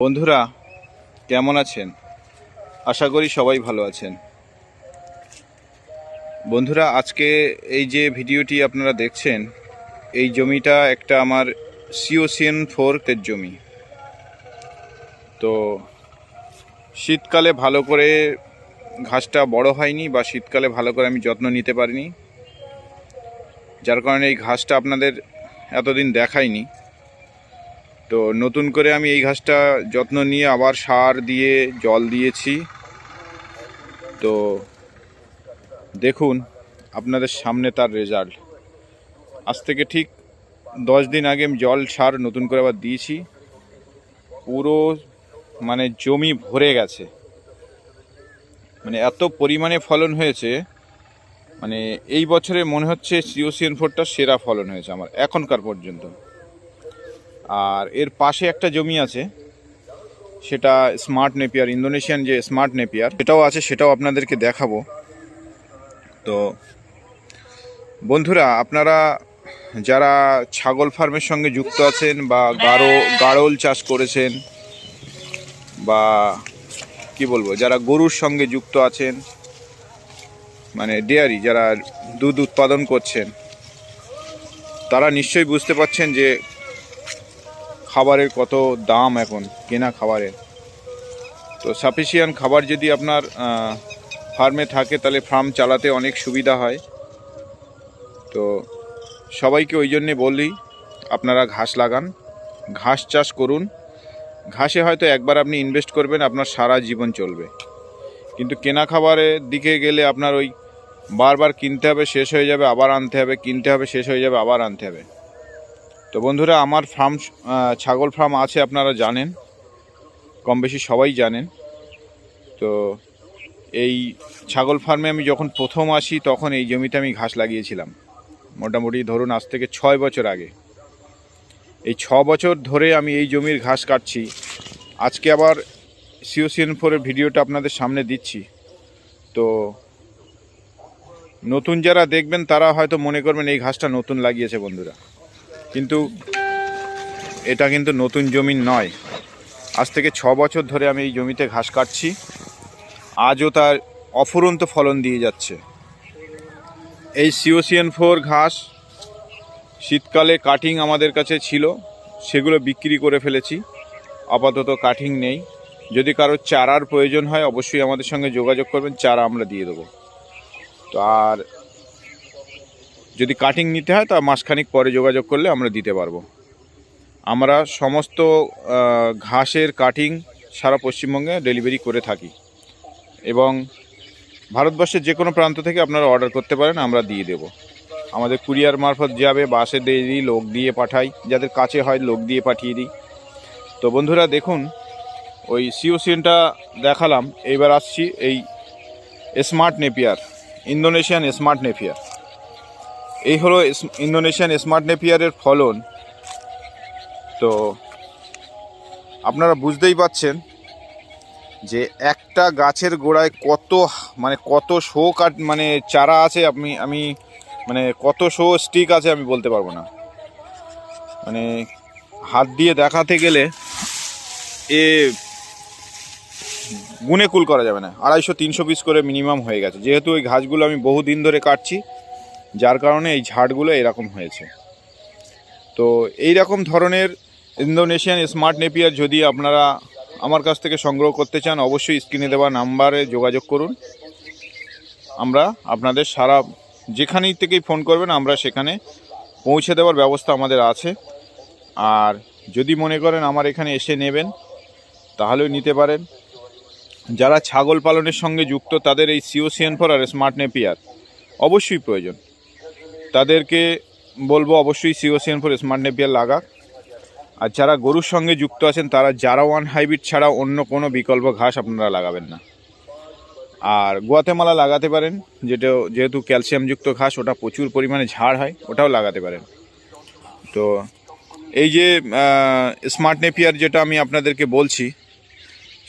বন্ধুরা, কেমন আছেন? আশা করি সবাই ভালো আছেন। বন্ধুরা, আজকে এই যে ভিডিওটি আপনারা দেখছেন, এই জমিটা একটা আমার সিওসিএন ফোর্কের জমি। তো শীতকালে ভালো করে ঘাসটা বড় হয়নি বা শীতকালে ভালো করে আমি যত্ন নিতে পারিনি। যার কারণে এই ঘাসটা আপনাদের এতদিন দেখাইনি। তো নতুন করে আমি এই ঘাসটা যত্ন নিয়ে আবার সার দিয়ে, জল দিয়েছি। তো দেখুন, আপনাদের সামনে তার রেজাল্ট আজ থেকে ঠিক দশ দিন আগে আমি জল সার নতুন করে আবার দিয়েছি। পুরো মানে জমি ভরে গেছে। মানে এত পরিমাণে ফলন হয়েছে মানে এই বছরে মনে হচ্ছে সিওসিএন ফোরটা সেরা ফলন হয়েছে আমার, এখনকার পর্যন্ত। আর এর পাশে একটা জমি আছে, সেটা স্মার্ট নেপিয়ার, ইন্দোনেশিয়ান যে স্মার্ট নেপিয়ার, সেটাও আছে, সেটাও আপনাদেরকে দেখাবো। তো বন্ধুরা, আপনারা যারা ছাগল ফার্মের সঙ্গে যুক্ত আছেন বা গাড়ো গাড়ল চাষ করেছেন বা কি বলব, যারা গরুর সঙ্গে যুক্ত আছেন মানে ডেয়ারি, যারা দুধ উৎপাদন করছেন, তারা নিশ্চয়ই বুঝতে পারছেন যে খাবারের কত দাম এখন, কেনা খাবারের? তো সাফিসিয়েন্ট খাবার যদি আপনার ফার্মে থাকে, তাহলে ফার্ম চালাতে অনেক সুবিধা হয়। তো সবাইকে ওই জন্যে বলি, আপনারা ঘাস লাগান, ঘাস চাষ করুন। ঘাসে হয়তো একবার আপনি ইনভেস্ট করবেন, আপনার সারা জীবন চলবে। কিন্তু কেনা খাবারের দিকে গেলে আপনার ওই বারবার কিনতে হবে, শেষ হয়ে যাবে, আবার আনতে হবে, কিনতে হবে, শেষ হয়ে যাবে, আবার আনতে হবে। তো বন্ধুরা, আমার ফার্ম ছাগল ফার্ম আছে, আপনারা জানেন। কম বেশি সবাই জানেন। তো এই ছাগল ফার্মে আমি যখন প্রথম আসি, তখন এই জমিতে আমি ঘাস লাগিয়েছিলাম। মোটামুটি ধরুন আজ থেকে ছয় বছর আগে। এই ছ বছর ধরে আমি এই জমির ঘাস কাটছি। আজকে আবার সিওসিএন ফোরের ভিডিওটা আপনাদের সামনে দিচ্ছি। তো নতুন যারা দেখবেন, তারা হয়তো মনে করবেন এই ঘাসটা নতুন লাগিয়েছে বন্ধুরা। কিন্তু এটা কিন্তু নতুন জমি নয়। আজ থেকে ছ বছর ধরে আমি এই জমিতে ঘাস কাটছি। আজও তার অফুরন্ত ফলন দিয়ে যাচ্ছে। এই সিওসিএন ফোর ঘাস শীতকালে কাটিং আমাদের কাছে ছিল, সেগুলো বিক্রি করে ফেলেছি। আপাতত কাটিং নেই। যদি কারোর চারার প্রয়োজন হয়, অবশ্যই আমাদের সঙ্গে যোগাযোগ করবেন, চারা আমরা দিয়ে দেবো। তো আর যদি কাটিং নিতে হয় তা মাসখানিক পরে যোগাযোগ করলে আমরা দিতে পারব। আমরা সমস্ত ঘাসের কাটিং সারা পশ্চিমবঙ্গে ডেলিভারি করে থাকি। এবং ভারতবর্ষের যে কোনো প্রান্ত থেকে আপনারা অর্ডার করতে পারেন, আমরা দিয়ে দেব। আমাদের কুরিয়ার মারফত যাবে, বাসে দিয়ে দিই, লোক দিয়ে পাঠাই। যাদের কাছে হয়, লোক দিয়ে পাঠিয়ে দিই। তো বন্ধুরা, দেখুন, ওই সিওসিএনটা দেখালাম। এইবার আসছি এই smart Napier Indonesian smart Napier এই হলো ইন্দোনেশিয়ান স্মার্ট নেপিয়ারের ফলন। তো আপনারা বুঝতেই পাচ্ছেন যে একটা গাছের গোড়ায় কত মানে কত শো কাট মানে চারা আছে আমি আমি মানে কত শো স্টিক আছে আমি বলতে পারব না। মানে হাত দিয়ে দেখাতে গেলে এ গুনে কুল করা যাবে না। আড়াইশো, তিনশো পিস করে মিনিমাম হয়ে গেছে। যেহেতু ওই ঘাসগুলো আমি বহু দিন ধরে কাটছি যার কারণে এই ঝাড়গুলো এরকম হয়েছে। তো এই রকম ধরনের ইন্দোনেশিয়ান স্মার্ট নেপিয়ার যদি আপনারা আমার কাছ থেকে সংগ্রহ করতে চান, অবশ্যই স্ক্রিনে দেওয়া নাম্বারে যোগাযোগ করুন। আমরা আপনাদের সারা, যেখানেই থেকেই ফোন করবেন, আমরা সেখানে পৌঁছে দেওয়ার ব্যবস্থা আমাদের আছে। আর যদি মনে করেন আমার এখানে এসে নেবেন, তাহলেও নিতে পারেন। যারা ছাগল পালনের সঙ্গে যুক্ত, তাদের এই সিওসিএন ফর আর স্মার্ট নেপিয়ার অবশ্যই প্রয়োজন। তাদেরকে বলব অবশ্যই সিওসিএন ফোর স্মার্ট নেপিয়ার লাগাক। আর যারা গরুর সঙ্গে যুক্ত আছেন, তারা যারা ওয়ান হাইব্রিড ছাড়া অন্য কোনো বিকল্প ঘাস আপনারা লাগাবেন না। আর গোয়াতেমালা লাগাতে পারেন, যেটা যেহেতু ক্যালসিয়ামযুক্ত ঘাস, ওটা প্রচুর পরিমাণে ঝাড় হয়, ওটাও লাগাতে পারেন। তো এই যে স্মার্ট নেপিয়ার যেটা আমি আপনাদেরকে বলছি,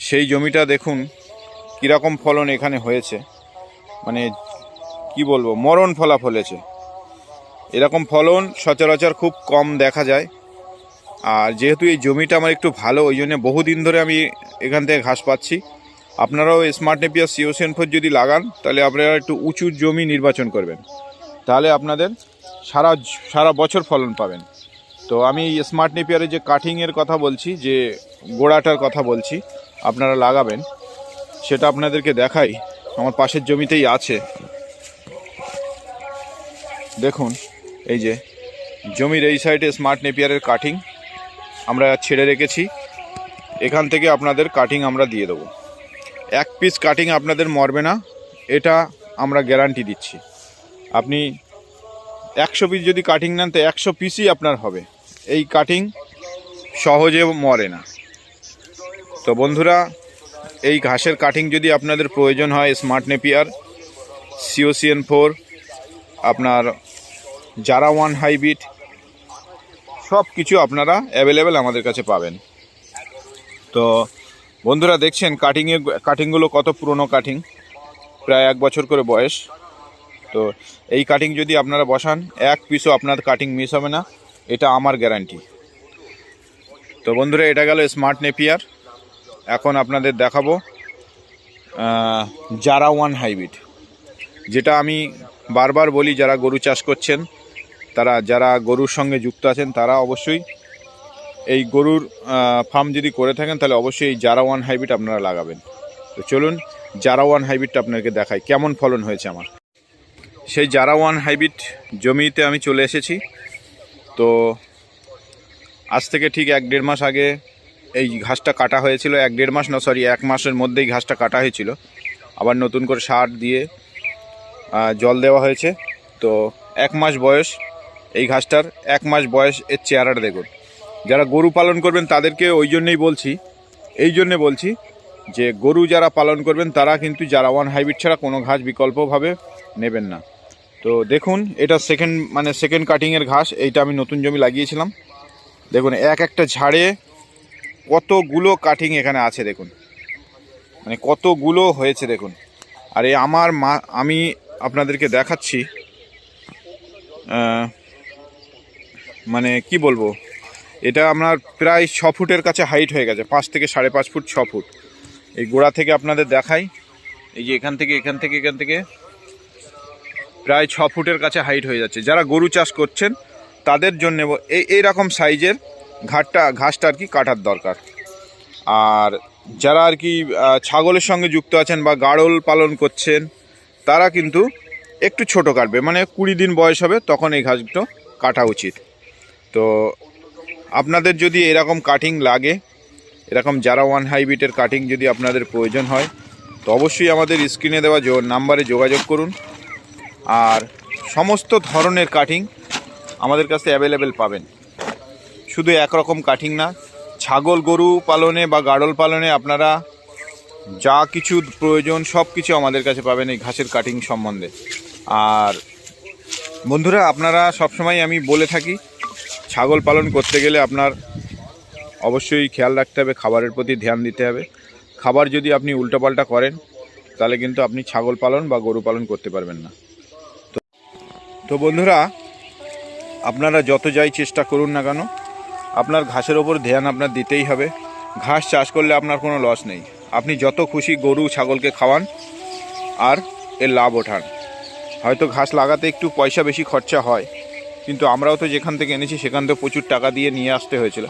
সেই জমিটা দেখুন, কীরকম ফলন এখানে হয়েছে। মানে কি বলব, মরণ ফলাফল হয়েছে। এরকম ফলন সচরাচর খুব কম দেখা যায়। আর যেহেতু এই জমিটা আমার একটু ভালো, ওই জন্য বহুদিন ধরে আমি এখান থেকে ঘাস পাচ্ছি। আপনারাও স্মার্ট নেপিয়ার সিওসেন ফোর যদি লাগান, তাহলে আপনারা একটু উঁচু জমি নির্বাচন করবেন। তাহলে আপনাদের সারা সারা বছর ফলন পাবেন। তো আমি স্মার্ট নেপিয়ারের যে কাটিংয়ের কথা বলছি, যে গোড়াটার কথা বলছি, আপনারা লাগাবেন। সেটা আপনাদেরকে দেখাই। আমার পাশের জমিতেই আছে। দেখুন। এই যে, জমির এই সাইডে স্মার্ট নেপিয়ারের কাটিং আমরা ছেড়ে রেখেছি। এখান থেকে আপনাদের কাটিং আমরা দিয়ে দেবো। এক পিস কাটিং আপনাদের মরবে না, এটা আমরা গ্যারান্টি দিচ্ছি। আপনি একশো পিস যদি কাটিং নেন, তো একশো পিসই আপনার হবে। এই কাটিং সহজে মরে না। তো বন্ধুরা, এই ঘাসের কাটিং যদি আপনাদের প্রয়োজন হয় স্মার্ট নেপিয়ার সিওসিএন ফোর আপনার জারা ওয়ান হাইব্রিড সব কিছু আপনারা অ্যাভেলেবেল আমাদের কাছে পাবেন। তো বন্ধুরা দেখছেন কাটিংয়ে কাটিংগুলো কত পুরনো কাটিং প্রায় এক বছর করে বয়স। তো এই কাটিং যদি আপনারা বসান, এক পিসও আপনার কাটিং মিস হবে না। এটা আমার গ্যারান্টি তো বন্ধুরা, এটা গেল স্মার্ট নেপিয়ার এখন আপনাদের দেখাবো জারা ওয়ান হাইব্রিড যেটা আমি বারবার বলি, যারা গরু চাষ করছেন তারা যারা গরুর সঙ্গে যুক্ত আছেন, তারা অবশ্যই এই গরুর ফার্ম যদি করে থাকেন, তাহলে অবশ্যই এই জারা ওয়ান হাইব্রিড আপনারা লাগাবেন। তো চলুন, জারা ওয়ান হাইব্রিডটা আপনাকে দেখাই, কেমন ফলন হয়েছে আমার। সেই জারা ওয়ান হাইব্রিড জমিতে আমি চলে এসেছি। তো আজ থেকে ঠিক এক দেড় মাস আগে এই ঘাসটা কাটা হয়েছিল, এক দেড় মাস না সরি এক মাসের মধ্যেই ঘাসটা কাটা হয়েছিল। আবার নতুন করে সার দিয়ে জল দেওয়া হয়েছে। তো এক মাস বয়স এই ঘাসটার এক মাস বয়স এর চেহারাটা দেখুন। যারা গরু পালন করবেন তাদেরকে ওই জন্যই বলছি, এই জন্যে বলছি যে গরু যারা পালন করবেন তারা কিন্তু যারা ওয়ান হাইব্রিড ছাড়া কোনো ঘাস বিকল্পভাবে নেবেন না। তো দেখুন, এটা সেকেন্ড মানে সেকেন্ড কাটিংয়ের ঘাস, এইটা আমি নতুন জমি লাগিয়েছিলাম। দেখুন, এক একটা ঝাড়ে কতগুলো কাটিং এখানে আছে দেখুন। মানে কতগুলো হয়েছে দেখুন। আর এই আমার মা, আমি আপনাদেরকে দেখাচ্ছি মানে কি বলব? এটা আপনার প্রায় ছ ফুটের কাছে হাইট হয়ে গেছে, পাঁচ থেকে সাড়ে পাঁচ ফুট ছ ফুট। এই গোড়া থেকে আপনাদের দেখাই। এই যে এখান থেকে এখান থেকে এখান থেকে প্রায় ছ ফুটের কাছে হাইট হয়ে যাচ্ছে। যারা গরু চাষ করছেন, তাদের জন্য এই এইরকম সাইজের ঘাটটা, ঘাসটা আর কি কাটার দরকার। আর যারা আর কি ছাগলের সঙ্গে যুক্ত আছেন বা গাড়ল পালন করছেন, তারা কিন্তু একটু ছোট কাটবে। মানে কুড়ি দিন বয়স হবে, তখন এই ঘাসগুলো কাটা উচিত। তো আপনাদের যদি এরকম কাটিং লাগে, এরকম যারা ওয়ান হাইব্রিডের কাটিং যদি আপনাদের প্রয়োজন হয়, তো অবশ্যই আমাদের স্ক্রিনে দেওয়া নাম্বারে যোগাযোগ করুন। আর সমস্ত ধরনের কাটিং আমাদের কাছে অ্যাভেলেবেল পাবেন। শুধু একরকম কাটিং না, ছাগল গরু পালনে বা গাড়ল পালনে আপনারা যা কিছু প্রয়োজন সব কিছু আমাদের কাছে পাবেন এই ঘাসের কাটিং সম্বন্ধে। আর বন্ধুরা, আপনারা সবসময় আমি বলে থাকি ছাগল পালন করতে গেলে আপনার অবশ্যই খেয়াল রাখতে হবে, খাবারের প্রতি ধ্যান দিতে হবে। খাবার যদি আপনি উল্টোপাল্টা করেন, তাহলে কিন্তু আপনি ছাগল পালন বা গরু পালন করতে পারবেন না। তো তো বন্ধুরা, আপনারা যত যাই চেষ্টা করুন না কেন, আপনার ঘাসের ওপর ধ্যান আপনার দিতেই হবে। ঘাস চাষ করলে আপনার কোনো লস নেই। আপনি যত খুশি গরু, ছাগলকে খাওয়ান আর এর লাভ ওঠান। হয়তো ঘাস লাগাতে একটু পয়সা বেশি খরচা হয়। কিন্তু আমরাও তো যেখান থেকে এনেছি, সেখান থেকে প্রচুর টাকা দিয়ে নিয়ে আসতে হয়েছিল।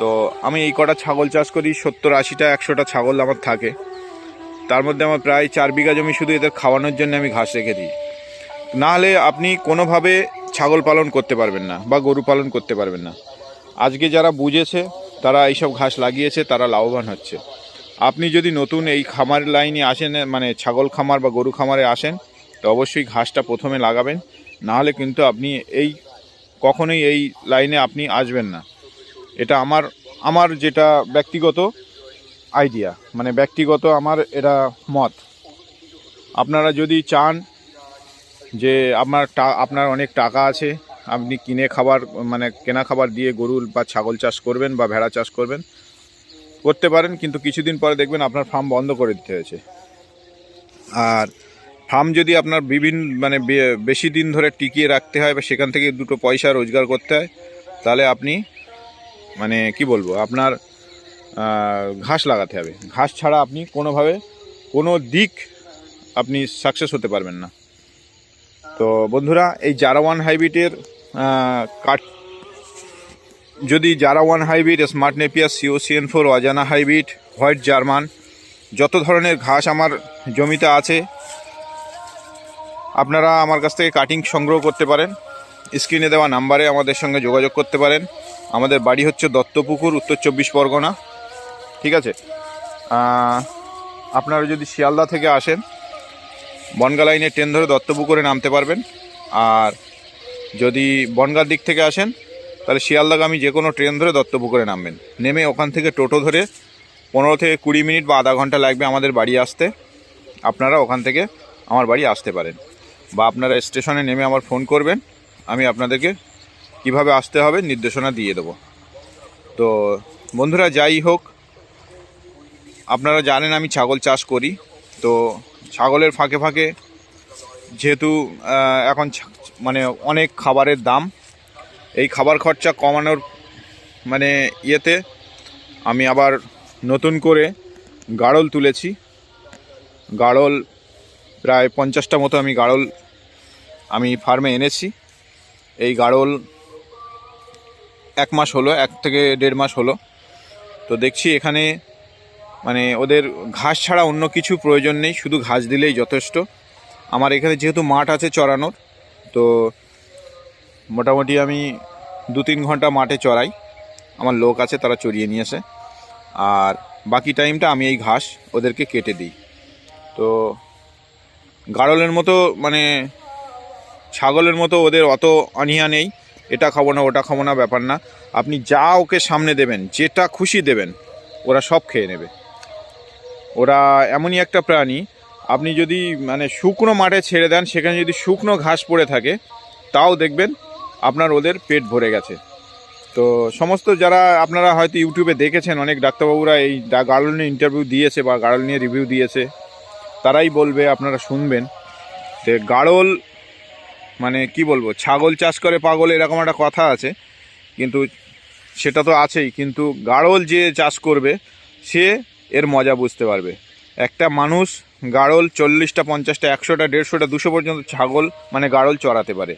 তো আমি এই কটা ছাগল চাষ করি, সত্তর আশিটা, একশোটা ছাগল আমার থাকে। তার মধ্যে আমার প্রায় চার বিঘা জমি শুধু এদের খাওয়ানোর জন্য আমি ঘাস রেখে দিই। না হলে আপনি কোনোভাবে ছাগল পালন করতে পারবেন না বা গরু পালন করতে পারবেন না। আজকে যারা বুঝেছে, তারা এইসব ঘাস লাগিয়েছে, তারা লাভবান হচ্ছে। আপনি যদি নতুন এই খামার লাইনে আসেন মানে ছাগল খামার বা গরু খামারে আসেন, তো অবশ্যই ঘাসটা প্রথমে লাগাবেন। না হলে কিন্তু আপনি এই, কখনোই এই লাইনে আপনি আসবেন না। এটা আমার আমার যেটা ব্যক্তিগত আইডিয়া মানে ব্যক্তিগত আমার এটা মত। আপনারা যদি চান যে আপনার আপনার অনেক টাকা আছে, আপনি কিনে খাবার মানে কেনা খাবার দিয়ে গরু বা ছাগল চাষ করবেন বা ভেড়া চাষ করবেন, করতে পারেন, কিন্তু কিছুদিন পরে দেখবেন আপনার ফার্ম বন্ধ করে দিতে হয়েছে। আর ফার্ম যদি আপনার বিভিন্ন মানে বেশি দিন ধরে টিকিয়ে রাখতে হয় বা সেখান থেকে দুটো পয়সা রোজগার করতে হয়, তাহলে আপনি মানে কি বলব, আপনার ঘাস লাগাতে হবে। ঘাস ছাড়া আপনি কোনোভাবে, কোনো দিক আপনি সাকসেস হতে পারবেন না। তো বন্ধুরা, এই জারা ওয়ান হাইব্রিডের কাট যদি জারা one hybrid smart Napier COCN four অজানা হাইব্রিড হোয়াইট জার্মান যত ধরনের ঘাস আমার জমিতে আছে আপনারা আমার কাছ থেকে কাটিং সংগ্রহ করতে পারেন। স্ক্রিনে দেওয়া নাম্বারে আমাদের সঙ্গে যোগাযোগ করতে পারেন। আমাদের বাড়ি হচ্ছে দত্তপুকুর, উত্তর চব্বিশ পরগনা। ঠিক আছে? আপনারা যদি শিয়ালদা থেকে আসেন, বনগা লাইনে ট্রেন ধরে দত্তপুকুরে নামতে পারবেন। আর যদি বনগার দিক থেকে আসেন, তাহলে শিয়ালদাগামী যে কোনো ট্রেন ধরে দত্তপুকুরে নামবেন। নেমে ওখান থেকে টোটো ধরে পনেরো থেকে কুড়ি মিনিট বা আধা ঘণ্টা লাগবে আমাদের বাড়ি আসতে। আপনারা ওখান থেকে আমার বাড়ি আসতে পারেন। বা আপনারা স্টেশনে নেমে আমার ফোন করবেন, আমি আপনাদেরকে কীভাবে আসতে হবে নির্দেশনা দিয়ে দেবো। তো বন্ধুরা, যাই হোক, আপনারা জানেন আমি ছাগল চাষ করি। তো ছাগলের ফাঁকে ফাঁকে যেহেতু এখন মানে অনেক খাবারের দাম, এই খাবার খরচা কমানোর মানে ইয়েতে আমি আবার নতুন করে গাড়ল তুলেছি। গাড়ল প্রায় পঞ্চাশটা মতো আমি গাড়ল আমি ফার্মে এনেছি। এই গাড়ল এক মাস হলো, এক থেকে দেড় মাস হলো। তো দেখছি এখানে মানে ওদের ঘাস ছাড়া অন্য কিছু প্রয়োজন নেই, শুধু ঘাস দিলেই যথেষ্ট। আমার এখানে যেহেতু মাঠ আছে চড়ানোর, তো মোটামুটি আমি দু তিন ঘণ্টা মাঠে চড়াই। আমার লোক আছে, তারা চড়িয়ে নিয়ে আসে। আর বাকি টাইমটা আমি এই ঘাস ওদেরকে কেটে দিই। তো গাড়লের মতো মানে ছাগলের মতো ওদের অত অনীহা নেই। এটা খাব না, ওটা খাব না, ব্যাপার না। আপনি যা ওকে সামনে দেবেন, যেটা খুশি দেবেন, ওরা সব খেয়ে নেবে। ওরা এমনই একটা প্রাণী, আপনি যদি মানে শুকনো মাঠে ছেড়ে দেন, সেখানে যদি শুকনো ঘাস পড়ে থাকে, তাও দেখবেন আপনার ওদের পেট ভরে গেছে। তো সমস্ত যারা, আপনারা হয়তো ইউটিউবে দেখেছেন, অনেক ডাক্তারবাবুরা এই গাড়ল নিয়ে ইন্টারভিউ দিয়েছে বা গাড়ল নিয়ে রিভিউ দিয়েছে, তারাই বলবে, আপনারা শুনবেন যে গাড়ল মানে কি বলব, ছাগল চাষ করে পাগল এরকম একটা কথা আছে, কিন্তু সেটা তো আছেই, কিন্তু গাড়ল যে চাষ করবে, সে এর মজা বুঝতে পারবে। একটা মানুষ গাড়ল চল্লিশটা, পঞ্চাশটা, একশোটা, দেড়শোটা, দুশো পর্যন্ত ছাগল মানে গাড়ল চড়াতে পারে।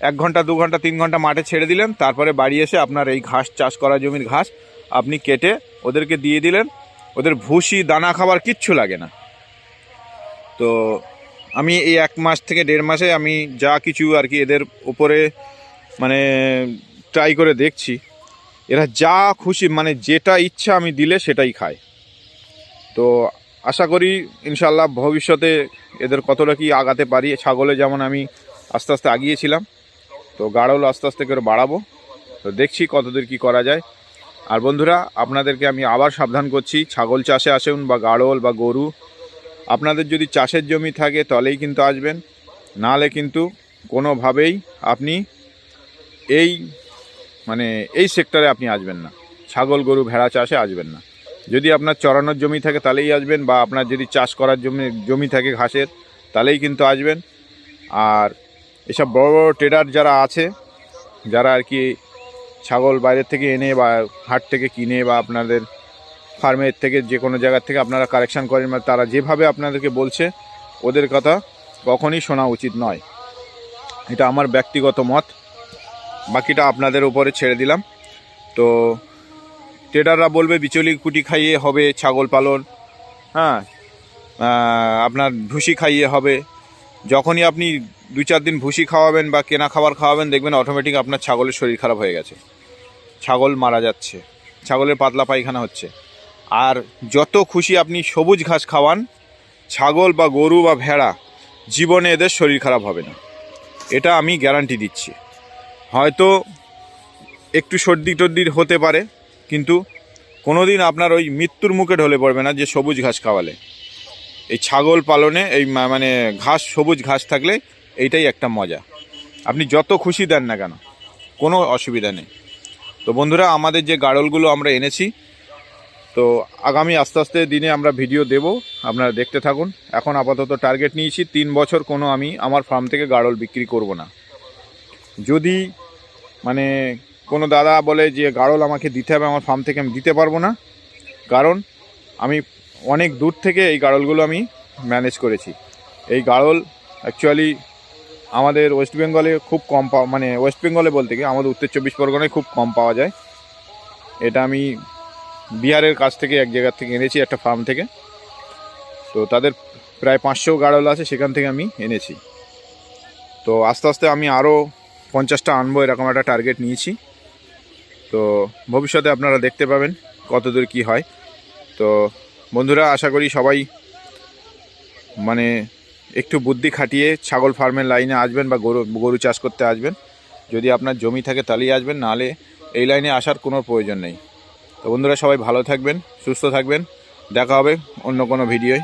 এক ঘণ্টা, দু ঘণ্টা, তিন ঘণ্টা মাঠে ছেড়ে দিলেন, তারপরে বাড়ি এসে আপনার এই ঘাস, চাষ করা জমির ঘাস আপনি কেটে ওদেরকে দিয়ে দিলেন, ওদের ভুসি, দানা খাবার কিচ্ছু লাগে না। তো আমি এই এক মাস থেকে দেড় মাসে আমি যা কিছু আর কি এদের উপরে মানে ট্রাই করে দেখছি, এরা যা খুশি মানে যেটা ইচ্ছা আমি দিলে সেটাই খায়। তো আশা করি ইনশাল্লাহ ভবিষ্যতে এদের কতটা কি আগাতে পারি, ছাগলে যেমন আমি আস্তে আস্তে আগিয়েছিলাম, তো গাড়ল আস্তে আস্তে করে বাড়াবো, তো দেখছি কতদূর কি করা যায়। আর বন্ধুরা, আপনাদেরকে আমি আবার সাবধান করছি, ছাগল চাষে আসুন বা গাড়ল বা গরু আপনাদের যদি চাষের জমি থাকে তাহলেই কিন্তু আসবেন। নাহলে কিন্তু কোনোভাবেই আপনি এই মানে এই সেক্টরে আপনি আসবেন না। ছাগল, গরু, ভেড়া চাষে আসবেন না। যদি আপনার চড়ানোর জমি থাকে তাহলেই আসবেন বা আপনার যদি চাষ করার জমি জমি থাকে ঘাসের, তাহলেই কিন্তু আসবেন। আর এসব বড় বড় ট্রেডার যারা আছে, যারা আর কি ছাগল বাইরের থেকে এনে বা হাট থেকে কিনে বা আপনাদের ফার্মের থেকে যে কোনো জায়গার থেকে আপনারা কারেকশান করেন মানে তারা যেভাবে আপনাদেরকে বলছে, ওদের কথা কখনই শোনা উচিত নয়। এটা আমার ব্যক্তিগত মত। বাকিটা আপনাদের উপরে ছেড়ে দিলাম। তো ট্রেডাররা বলবে, বিচলি কুটি খাইয়ে হবে, ছাগল পালন। হ্যাঁ আপনার ভুসি খাইয়ে হবে। যখনই আপনি দু চার দিন ভুসি খাওয়াবেন বা কেনা খাবার খাওয়াবেন, দেখবেন অটোমেটিক আপনার ছাগলের শরীর খারাপ হয়ে গেছে। ছাগল মারা যাচ্ছে। ছাগলের পাতলা পায়খানা হচ্ছে। আর যত খুশি আপনি সবুজ ঘাস খাওয়ান, ছাগল বা গরু বা ভেড়া, জীবনে এদের শরীর খারাপ হবে না। এটা আমি গ্যারান্টি দিচ্ছি। হয়তো একটু সর্দি টর্দি হতে পারে, কিন্তু কোনো দিন আপনার ওই মৃত্যুর মুখে ঢলে পড়বে না যে সবুজ ঘাস খাওয়ালে। এই ছাগল পালনে এই মানে ঘাস, সবুজ ঘাস থাকলে এইটাই একটা মজা। আপনি যত খুশি দেন না কেন, কোনো অসুবিধা নেই। তো বন্ধুরা, আমাদের যে গাড়লগুলো আমরা এনেছি তো আগামী আস্তে আস্তে দিনে আমরা ভিডিও দেব, আপনারা দেখতে থাকুন। এখন আপাতত টার্গেট নিয়েছি, তিন বছর কোনো আমি আমার ফার্ম থেকে গাড়ল বিক্রি করব না। যদি মানে কোনো দাদা বলে যে গাড়ল আমাকে দিতে হবে, আমার ফার্ম থেকে আমি দিতে পারব না, কারণ আমি অনেক দূর থেকে এই গাড়লগুলো আমি ম্যানেজ করেছি। এই গাড়ল অ্যাকচুয়ালি আমাদের ওয়েস্ট বেঙ্গলে খুব কম পাওয়া মানে ওয়েস্ট বেঙ্গলে বলতে গিয়ে আমাদের উত্তর চব্বিশ পরগনায় খুব কম পাওয়া যায়। এটা আমি বিহারের কাছ থেকে এক জায়গার থেকে এনেছি, একটা ফার্ম থেকে। তো তাদের প্রায় পাঁচশো গাড়ল আছে, সেখান থেকে আমি এনেছি। তো আস্তে আস্তে আমি আরও পঞ্চাশটা আনব, এরকম একটা টার্গেট নিয়েছি। তো ভবিষ্যতে আপনারা দেখতে পাবেন কতদূর কি হয়। তো বন্ধুরা, আশা করি সবাই মানে একটু বুদ্ধি খাটিয়ে ছাগল ফার্মের লাইনে আসবেন বা গরু গরু চাষ করতে আসবেন। যদি আপনার জমি থাকে তাহলেই আসবেন, নাহলে এই লাইনে আসার কোনো প্রয়োজন নেই। তো বন্ধুরা সবাই ভালো থাকবেন সুস্থ থাকবেন। দেখা হবে অন্য কোনো ভিডিওয়।